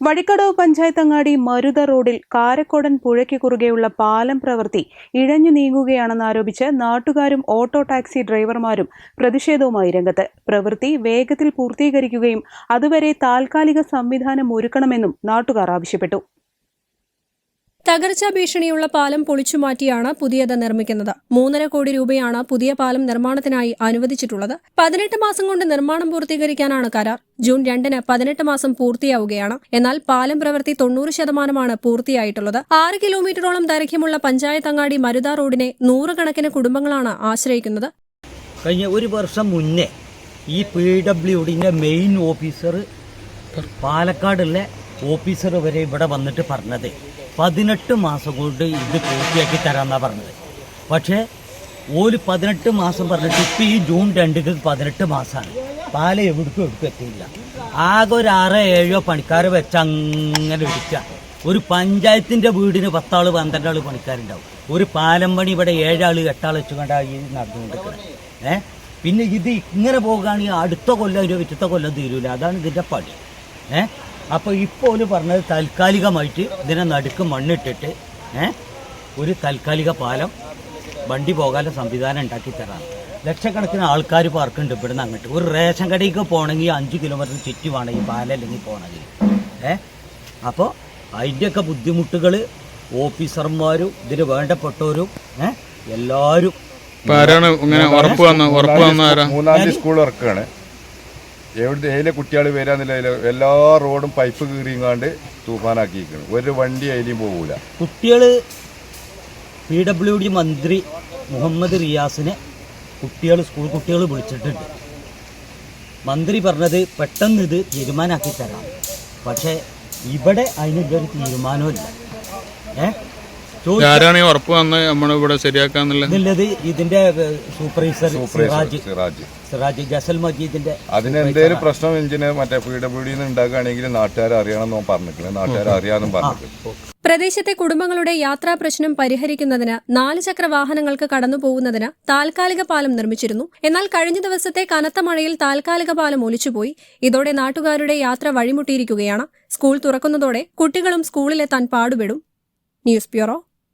Vazhikkadavu panchayat അങ്ങാടി മരുത റോഡിൽ കാരക്കോടൻ പുഴയ്ക്ക് കുറുകെയുള്ള പാലം പ്രവൃത്തി ഇഴഞ്ഞു നീങ്ങുകയാണെന്ന് ആരോപിച്ച് നാട്ടുകാരും ഓട്ടോ ടാക്സി ഡ്രൈവർമാരും പ്രതിഷേധവുമായി രംഗത്ത്. പ്രവൃത്തി വേഗത്തിൽ പൂർത്തീകരിക്കുകയും അതുവരെ താൽക്കാലിക സംവിധാനം ഒരുക്കണമെന്നും നാട്ടുകാർ ആവശ്യപ്പെട്ടു. തകർച്ചാ ഭീഷണിയുള്ള പാലം പൊളിച്ചുമാറ്റിയാണ് പുതിയത് നിർമ്മിക്കുന്നത്. മൂന്നര കോടി രൂപയാണ് പുതിയ പാലം നിർമ്മാണത്തിനായി അനുവദിച്ചിട്ടുള്ളത്. പതിനെട്ട് മാസം കൊണ്ട് നിർമ്മാണം പൂർത്തീകരിക്കാനാണ് കരാർ. ജൂൺ രണ്ടിന് പതിനെട്ട് മാസം പൂർത്തിയാവുകയാണ്. എന്നാൽ പാലം പ്രവൃത്തി തൊണ്ണൂറ് ശതമാനമാണ് പൂർത്തിയായിട്ടുള്ളത്. ആറ് കിലോമീറ്ററോളം ദൈർഘ്യമുള്ള പഞ്ചായത്ത് അങ്ങാടി മരുത റോഡിനെ നൂറുകണക്കിന് കുടുംബങ്ങളാണ് ആശ്രയിക്കുന്നത്. കഴിഞ്ഞ ഒരു വർഷം മുന്നേ ഈ പി ഡബ്ല്യു ഡിന്റെ മെയിൻ ഓഫീസർ പാലക്കാടുള്ള ഓഫീസർ വരെ ഇവിടെ വന്നിട്ട് പറഞ്ഞത്. പതിനെട്ട് മാസം കൊണ്ട് ഇത് പൂർത്തിയാക്കി തരാമെന്നാണ് പറഞ്ഞത്. പക്ഷേ ഓൽ പതിനെട്ട് മാസം പറഞ്ഞിട്ട് ഇപ്പം ഈ ജൂൺ രണ്ടിക്ക് പതിനെട്ട് മാസമാണ് പാല എവിടേക്കും എവിടേക്കും എത്തിയില്ല. ആകെ ഒരു ആറോ ഏഴോ പണിക്കാർ വെച്ച് അങ്ങനെ വിളിക്കുക ഒരു പഞ്ചായത്തിന്റെ വീടിന് പത്താൾ പന്ത്രണ്ടാൾ പണിക്കാരുണ്ടാവും. ഒരു പാലം പണി ഇവിടെ ഏഴാൾ എട്ടാൾ വെച്ചുകൊണ്ടാണ് ഈ നടന്നുകൊണ്ടിരിക്കുന്നത് ഏ? പിന്നെ ഇത് ഇങ്ങനെ പോകുകയാണെങ്കിൽ അടുത്ത കൊല്ലം ഒരു വിറ്റത്തെ കൊല്ലം തീരൂല. അതാണ് ഇതിന്റെ പണി. ഏ? അപ്പോൾ ഇപ്പോൾ പറഞ്ഞത് താൽക്കാലികമായിട്ട് ഇതിനെ നടുക്ക് മണ്ണിട്ടിട്ട് ഏ? ഒരു താൽക്കാലിക പാലം വണ്ടി പോകാനുള്ള സംവിധാനം ഉണ്ടാക്കി തരാം ലക്ഷക്കണക്കിന് ആൾക്കാർ പാർക്കുണ്ട് ഇവിടുന്ന് അങ്ങോട്ട്. ഒരു റേഷൻ കടയ്ക്ക് പോകണമെങ്കിൽ അഞ്ച് കിലോമീറ്റർ ചുറ്റി വേണം ഈ പാലം അല്ലെങ്കിൽ പോകണമെങ്കിൽ. ഏ? അപ്പോൾ അതിന്റെയൊക്കെ ബുദ്ധിമുട്ടുകൾ ഓഫീസർമാരും ഇതിന് വേണ്ടപ്പെട്ടവരും ഏ? എല്ലാവരും. ഇപ്പൊ ആരാണ് ഇങ്ങനെ ഉറപ്പ് വന്ന ഉറപ്പ് വന്ന ആരാ? മൂന്നാം സ്കൂൾ ഇറക്കാണ് എവിടെ ഏതിലെ കുട്ടികൾ വരാന്നില്ല. എല്ലാ റോഡും പൈപ്പ് കീറിയങ്ങാണ്ട് തൂഫാനാക്കിയിരിക്കണം. ഒരു വണ്ടി അതിലും പോകൂല കുട്ടികൾ പി ഡബ്ല്യു ഡി മന്ത്രി മുഹമ്മദ് റിയാസിനെ കുട്ടികൾ സ്കൂൾ കുട്ടികൾ വിളിച്ചിട്ടുണ്ട്. മന്ത്രി പറഞ്ഞത് പെട്ടെന്ന് ഇത് തീരുമാനമാക്കി തരാം. പക്ഷേ ഇവിടെ അതിനുള്ളൊരു തീരുമാനമില്ല ഏഹ് ആരാണ് ഈ ഉറപ്പ് വന്ന് നമ്മളിവിടെ ശരിയാക്കാന്നുള്ളത് ഇതിന്റെ സൂപ്പർവൈസർ സിറാജ്. സിറാജ്. സിറാജ് ജസൽ മജീദിന്റെ അതിനെന്തേലും പ്രശ്നം എഞ്ചിന് മറ്റേ പി ഡബ്ല്യു ഡി ഉണ്ടാക്കുകയാണെങ്കിൽ നാട്ടുകാർ അറിയണം പറഞ്ഞിട്ടുണ്ട് നാട്ടുകാർ അറിയാനും പറഞ്ഞിട്ടുണ്ട് പ്രദേശത്തെ കുടുംബങ്ങളുടെ യാത്രാ പ്രശ്നം പരിഹരിക്കുന്നതിന് നാല് ചക്ര വാഹനങ്ങൾക്ക് കടന്നുപോകുന്നതിന് താൽക്കാലിക പാലം നിർമ്മിച്ചിരുന്നു. എന്നാൽ കഴിഞ്ഞ ദിവസത്തെ കനത്ത മഴയിൽ താൽക്കാലിക പാലം ഒലിച്ചുപോയി. ഇതോടെ നാട്ടുകാരുടെ യാത്ര വഴിമുട്ടിയിരിക്കുകയാണ്. സ്കൂൾ തുറക്കുന്നതോടെ കുട്ടികളും സ്കൂളിലെത്താൻ പാടുപെടും. News bureau